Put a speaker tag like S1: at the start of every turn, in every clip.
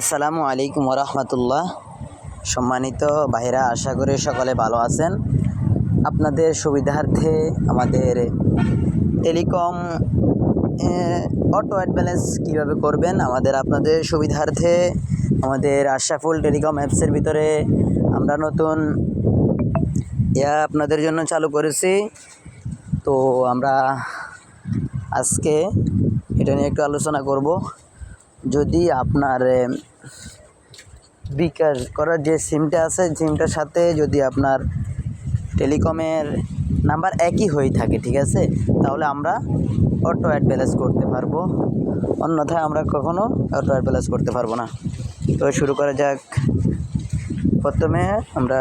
S1: আসসালামু আলাইকুম রহমতুল্লাহ সম্মানিত ভাইরা আশা করি সকলে ভালো আছেন। আপনাদের সুবিধার্থে আমাদের টেলিকম অটো অ্যাডব্যালেন্স কীভাবে করবেন, আমাদের আপনাদের সুবিধার্থে আমাদের আশাফুল টেলিকম অ্যাপসের ভিতরে আমরা নতুন ইয়া আপনাদের জন্য চালু করেছি। তো আমরা আজকে এটা নিয়ে একটু আলোচনা করব। যদি আপনার বিকাশ করার যে সিমটা আছে, সিমটার সাথে যদি আপনার টেলিকমের নাম্বার একই হয়ে থাকে, ঠিক আছে? তাহলে আমরা অটো অ্যাড ব্যালেন্স করতে পারব। অন্যথায় আমরা কখনো অটো অ্যাড ব্যালেন্স করতে পারব না। তো শুরু করা যাক। প্রথমে আমরা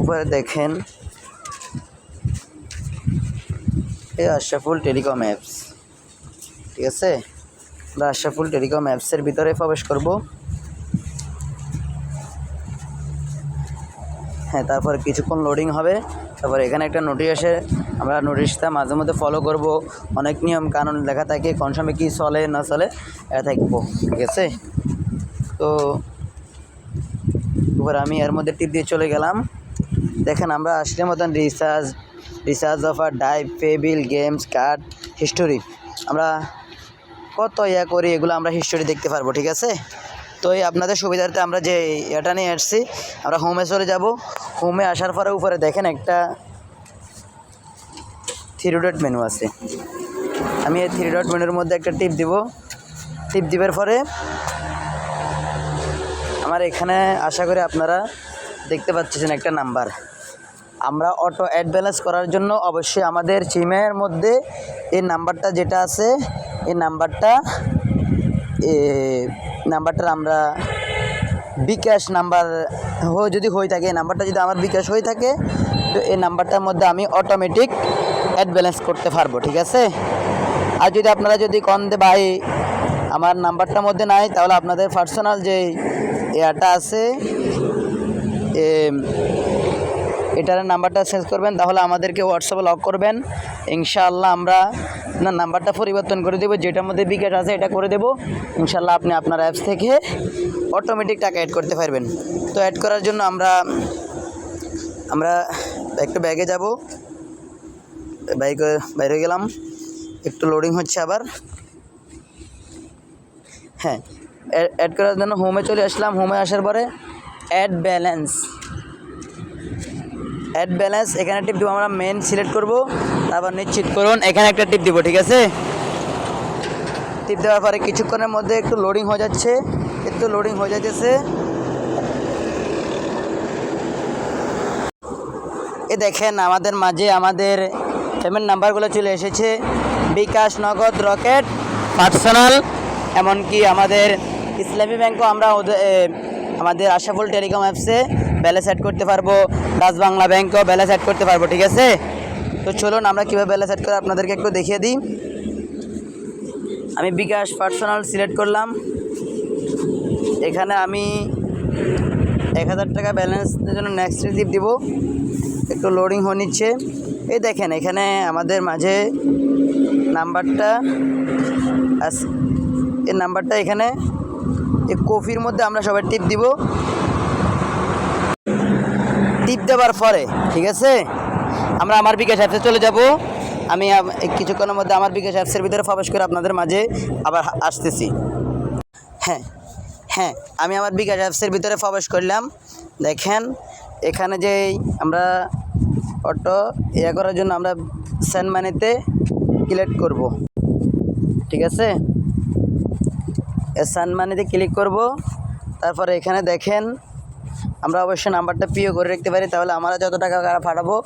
S1: উপরে দেখেন। এই আশরাফুল টেলিকম অ্যাপস, ঠিক আছে? আমরা টেলিকম অ্যাপসের ভিতরে প্রবেশ করব। হ্যাঁ তারপর কিছুক্ষণ লোডিং হবে। তারপর এখানে একটা নোটিশ আসে। আমরা নোটিশটা মাঝে মধ্যে ফলো করব। অনেক নিয়ম, কানুন লেখা থাকে, কোন সময় কী চলে, না চলে, এটা থাকব ঠিক আছে? তো এবার আমি এর মধ্যে টিপ দিয়ে চলে গেলাম। দেখেন, আমরা আসলে মতন recharge recharge offer dive pay bill games card history আমরা কত ইয়া করি এগুলো আমরা হিস্টোরি দেখতে পারব, ঠিক আছে? তো এই আপনাদের সুবিধার্থে আমরা যে এটা নিয়ে আসছি, আমরা হোমে চলে যাব। হোমে আসার পরে উপরে দেখেন একটা থ্রি ডট মেনু আছে। আমি এই থ্রি ডট মেনুর মধ্যে একটা টিপ দিব। টিপ দিবার পরে আমার এখানে আশা করি আপনারা দেখতে পাচ্ছেন একটা নাম্বার আমরা অটো অ্যাড ব্যালেন্স করার জন্য অবশ্যই আমাদের সিমের মধ্যে এই নাম্বারটা যেটা আছে এই নাম্বারটা নাম্বারটা আমরা বিকাশ নাম্বার হো, যদি হয়ে থাকে, এই নাম্বারটা যদি আমার বিকাশ হয়ে থাকে, তো এই নাম্বারটার মধ্যে আমি অটোমেটিক অ্যাড ব্যালেন্স করতে পারব, ঠিক আছে? আর যদি আপনারা যদি কন দে ভাই, আমার নাম্বারটার মধ্যে নাই তাহলে আপনাদের পার্সোনাল যে এয়ারটা আছে এটার নাম্বারটা চেঞ্জ করবেন, তাহলে আমাদেরকে হোয়াটসঅ্যাপে লক করবেন। ইনশাআল্লাহ আমরা না, নাম্বারটা পরিবর্তন করে দেবো, যেটার মধ্যে বিকেট আছে এটা করে দেবো। ইনশাআল্লাহ আপনি আপনার অ্যাপস থেকে অটোমেটিক টাকা অ্যাড করতে পারবেন। তো অ্যাড করার জন্য আমরা আমরা একটু ব্যাগে যাব। বাইকে বাইরে গেলাম। একটু লোডিং হচ্ছে আবার। হ্যাঁ অ্যাড করার জন্য হোমে চলে আসলাম। হোমে আসার পরে অ্যাড ব্যালেন্স অ্যাড ব্যালেন্স এখানে টিপ দিব, আমরা মেন সিলেক্ট করব। তারপর নিশ্চিত করুন, এখানে একটা টিপ দিব, ঠিক আছে? টিপ দেওয়ার পরে কিছুক্ষণের মধ্যে একটু লোডিং হয়ে যাচ্ছে, একটু লোডিং হয়ে যাচ্ছে এ দেখেন, আমাদের মাঝে আমাদের পেমেন্ট নাম্বারগুলো চলে এসেছে। বিকাশ নগদ, রকেট পার্সোনাল এমনকি আমাদের ইসলামী ব্যাংকও আমরা আমাদের আশাফুল টেলিকম অ্যাপসে ব্যালেন্স অ্যাড করতে পারব। ডাচ বাংলা ব্যাংকও ব্যালেন্স অ্যাড করতে পারব, ঠিক আছে? তো চলুন আমরা কীভাবে ব্যালেন্স অ্যাড করে আপনাদেরকে একটু দেখিয়ে দিই। আমি বিকাশ পার্সোনাল সিলেক্ট করলাম। এখানে আমি এক হাজার টাকা ব্যালেন্সের জন্য নেক্সট রিসিভ দিব। একটু লোডিং হয়ে নিচ্ছে। এই দেখেন, এখানে আমাদের মাঝে নাম্বারটা এই নাম্বারটা এখানে, এই কফির মধ্যে আমরা সবাই টিপ দিব। টিপ দেওয়ার পরে, ঠিক আছে? আমরা আমার বিকাশ অ্যাপসে চলে যাব। আমি কিছুক্ষণের মধ্যে আমার বিকাশ অ্যাপসের ভিতরে প্রবেশ করে আপনাদের মাঝে আবার আসতেছি। হ্যাঁ হ্যাঁ আমি আমার বিকাশ অ্যাপসের ভিতরে প্রবেশ করলাম। দেখেন, এখানে যে আমরা অটো ইয়ে করার জন্য আমরা সেন্ড মানিতে ক্লিক করব। ঠিক আছে? সেন্ড মানিতে ক্লিক করব। তারপরে এখানে দেখেন আমরা অবশ্যই নাম্বারটা পিও করে রাখতে পারি, তাহলে আমরা যত টাকা পাঠাবো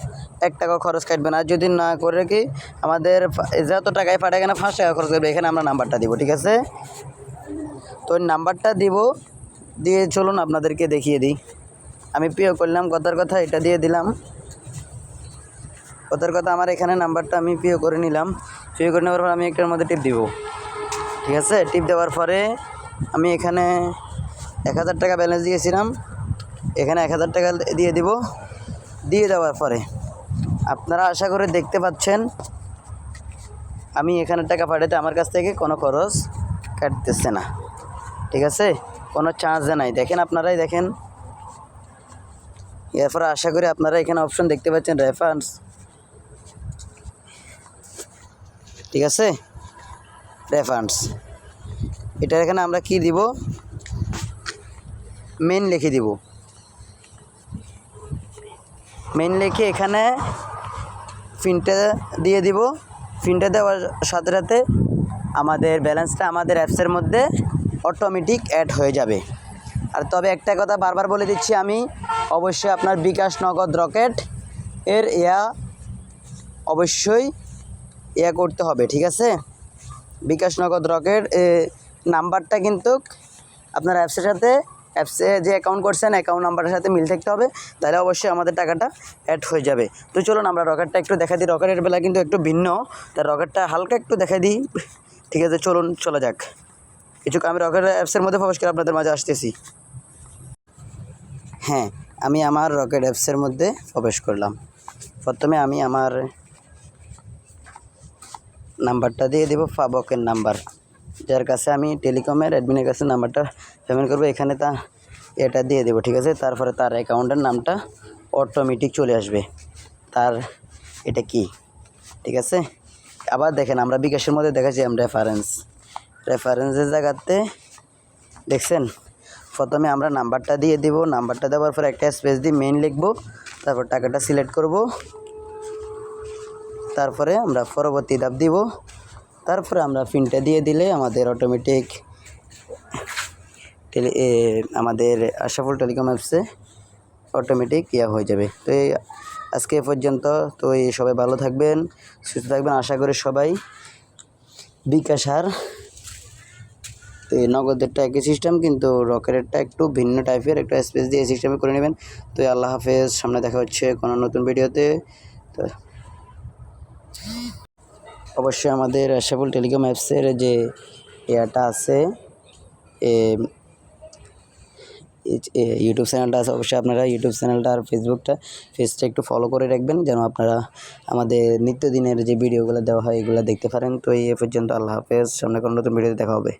S1: এক টাকা খরচ কাটবে না। আর যদি না করে রাখি, আমাদের যত টাকায় পাঠায় কেন পাঁচ টাকা খরচ করবে এখানে আমরা নাম্বারটা দিব, ঠিক আছে? তো নাম্বারটা দিব, দিয়ে চলুন আপনাদেরকে দেখিয়ে দিই। আমি পিও করলাম, কথার কথা এটা দিয়ে দিলাম। কথার কথা আমার এখানে নাম্বারটা আমি পিও করে নিলাম। পিও করে নেওয়ার পর আমি একটার মধ্যে টিপ দিব। ঠিক আছে? টিপ দেওয়ার পরে আমি এখানে এক হাজার টাকা ব্যালেন্স দিয়েছিলাম। এখানে এক হাজার টাকা দিয়ে দিব। দিয়ে দেওয়ার পরে আপনারা আশা করে দেখতে পাচ্ছেন, আমি এখানে টাকা পাঠাতে আমার কাছ থেকে কোনো খরচ কাটতেছে না। ঠিক আছে? কোনো চার্জ নাই। দেখেন আপনারাই দেখেন। এরপরে আশা করি আপনারা এখানে অপশন দেখতে পাচ্ছেন রেফারেন্স ঠিক আছে? রেফারেন্স এটা এখানে আমরা কি দিব? মেন লিখে দিব। মেন লিখে এখানে ফিনটা দিয়ে দিব। ফিনটা দেওয়ার সাথে সাথে আমাদের ব্যালেন্সটা আমাদের অ্যাপসের মধ্যে অটোমেটিক অ্যাড হয়ে যাবে। আর তবে একটা কথা বারবার বলে দিচ্ছি আমি, অবশ্যই আপনার বিকাশ নগদ রকেট এর ইয়া অবশ্যই ইয়া করতে হবে, ঠিক আছে? বিকাশ নগদ রকেট নাম্বারটা কিন্তু আপনার অ্যাপসের সাথে অ্যাপসে যে অ্যাকাউন্ট করছেন অ্যাকাউন্ট নাম্বারের সাথে মিল থাকতে হবে, তাহলে অবশ্যই আমাদের টাকাটা অ্যাড হয়ে যাবে। তো চলুন আমরা রকেটটা একটু দেখা দিই। রকেটের বেলা কিন্তু একটু ভিন্ন। তাই রকেটটা হালকা একটু দেখা দিই। ঠিক আছে, চলুন, চলে যাক। কিছু আমি রকেট অ্যাপসের মধ্যে প্রবেশ করে আপনাদের মাঝে আসতেছি। হ্যাঁ আমি আমার রকেট অ্যাপসের মধ্যে প্রবেশ করলাম। প্রথমে আমি আমার নাম্বারটা দিয়ে দেবো, ফাবকের নাম্বার যার কাছে আমি টেলিকমের অ্যাডমিনের কাছে নাম্বারটা পেমেন্ট করব, এখানে তা এটা দিয়ে দেবো, ঠিক আছে? তারপরে তার অ্যাকাউন্টের নামটা অটোমেটিক চলে আসবে। তার এটা কি? ঠিক আছে? আবার দেখেন, আমরা বিকাশের মধ্যে দেখাচ্ছি আমি রেফারেন্স রেফারেন্সের জায়গাতে দেখছেন, প্রথমে আমরা নাম্বারটা দিয়ে দিব। নাম্বারটা দেওয়ার পর একটা স্পেস দিয়ে মেইন লিখব, তারপর টাকাটা সিলেক্ট করব। তারপরে আমরা পরবর্তী ধাপ দিব। তারপরে আমরা পিনটা দিয়ে দিলে আমাদের অটোমেটিক টেলি আমাদের আশাফুল টেলিকম অ্যাপসে অটোমেটিক ইয়া হয়ে যাবে। তো এই আজকে এ পর্যন্ত, তো এই সবাই ভালো থাকবেন, সুস্থ থাকবেন, আশা করি সবাই বিকাশ আর তো এই নগদেরটা একই সিস্টেম কিন্তু রকেটেরটা একটু ভিন্ন টাইপের একটা স্পেস দিয়ে সিস্টেমে করে নেবেন। তো এই আল্লাহ হাফেজ, সামনে দেখা হচ্ছে কোনো নতুন ভিডিওতে তো অবশ্যই আমাদের আশাফুল টেলিকম অ্যাপসের যে ইয়াটা আছে ইউটিউব চ্যানেলটা আছে, অবশ্যই আপনারা ইউটিউব চ্যানেলটা আর ফেসবুকটা ফেসটা একটু ফলো করে রাখবেন, যেন আপনারা আমাদের নিত্যদিনের যে ভিডিওগুলো দেওয়া হয়, এগুলো দেখতে পারেন। তো এই পর্যন্ত আল্লাহ হাফেজ, সামনে কোনো নতুন ভিডিওতে দেখা হবে।